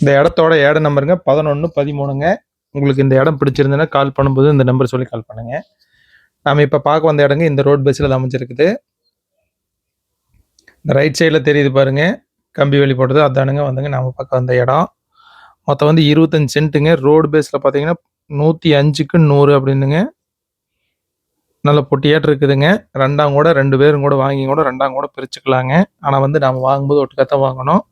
இந்த இடத்தோட ஏட நம்பருங்க. பதினொன்று பதிமூணுங்க. உங்களுக்கு இந்த இடம் பிடிச்சிருந்ததுன்னா கால் பண்ணும்போது இந்த நம்பர் சொல்லி கால் பண்ணுங்க. நாம் இப்போ பார்க்க வந்த இடங்க இந்த ரோட் பேஸில் அமைஞ்சிருக்குது. இந்த ரைட் சைடில் தெரியுது பாருங்க. கம்பி வழி போட்டது. அதானுங்க வந்துங்க நாம் பார்க்க வந்த இடம். மொத்தம் வந்து இருபத்தஞ்சு சென்ட்டுங்க. ரோடு பேஸில் பார்த்தீங்கன்னா நூற்றி அஞ்சுக்கு நூறு அப்படின்னுங்க. நல்ல பொட்டியாட்டு இருக்குதுங்க. ரெண்டாம் கூட ரெண்டு பேரும் கூட வாங்கி கூட ரெண்டாம் கூட பிரிச்சுக்கலாங்க. ஆனால் வந்து நாம் வாங்கும்போது ஒட்டுக்காத்தான் வாங்கணும்.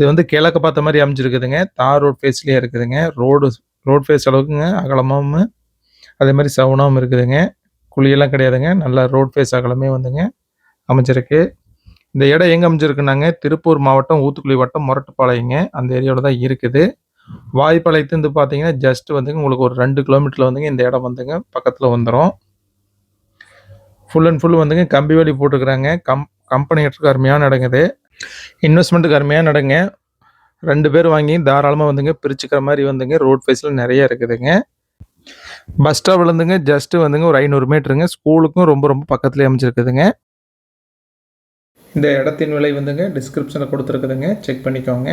இது வந்து கிழக்க பார்த்த மாதிரி அமைஞ்சிருக்குதுங்க. தார் ரோட் ஃபேஸ்லேயே இருக்குதுங்க. ரோடு ரோட் ஃபேஸ் அளவுக்குங்க. அகலமாகவும் அதே மாதிரி சவுனாகவும் இருக்குதுங்க. குழியெல்லாம் கிடையாதுங்க. நல்லா ரோட் ஃபேஸ் அகலமே வந்துங்க. அமைஞ்சிருக்கு. இந்த இடம் எங்கே அமைஞ்சிருக்குனாங்க? திருப்பூர் மாவட்டம் ஊத்துக்குழி வட்டம் முரட்டுப்பாளையங்க. அந்த ஏரியாவில் தான் இருக்குது. வாய்ப்பாளையத்துலேருந்து பார்த்தீங்கன்னா ஜஸ்ட் வந்துங்க உங்களுக்கு ஒரு ரெண்டு கிலோமீட்டரில் வந்துங்க இந்த இடம் வந்துங்க பக்கத்தில் வந்துடும் ஃபுல் அண்ட் ஃபுல் வந்துங்க கம்பி வேலி போட்டுருக்குறாங்க கம் கம்பெனி இடத்துக்கு அருமையான இடங்குது இன்வெஸ்ட்மெண்ட்டுக்கு அருமையாக நடங்க. ரெண்டு பேர் வாங்கி தாராளமாக வந்துங்க பிரிச்சுக்கிற மாதிரி வந்துங்க ரோட் ஃபேஸில் நிறைய இருக்குதுங்க. பஸ் ஸ்டாப்லேருந்துங்க ஜஸ்ட்டு வந்துங்க ஒரு ஐநூறு மீட்டருங்க. ஸ்கூலுக்கும் ரொம்ப ரொம்ப பக்கத்துலேயே அமைஞ்சிருக்குதுங்க. இந்த இடத்தின் விலை வந்துங்க டிஸ்கிரிப்ஷனில் கொடுத்துருக்குதுங்க. செக் பண்ணிக்கோங்க.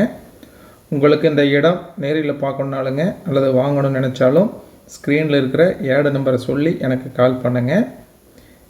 உங்களுக்கு இந்த இடம் நேரில் பார்க்கணுனாலுங்க அல்லது வாங்கணும்னு நினச்சாலும் ஸ்க்ரீனில் இருக்கிற ஏடு நம்பரை சொல்லி எனக்கு கால் பண்ணுங்கள்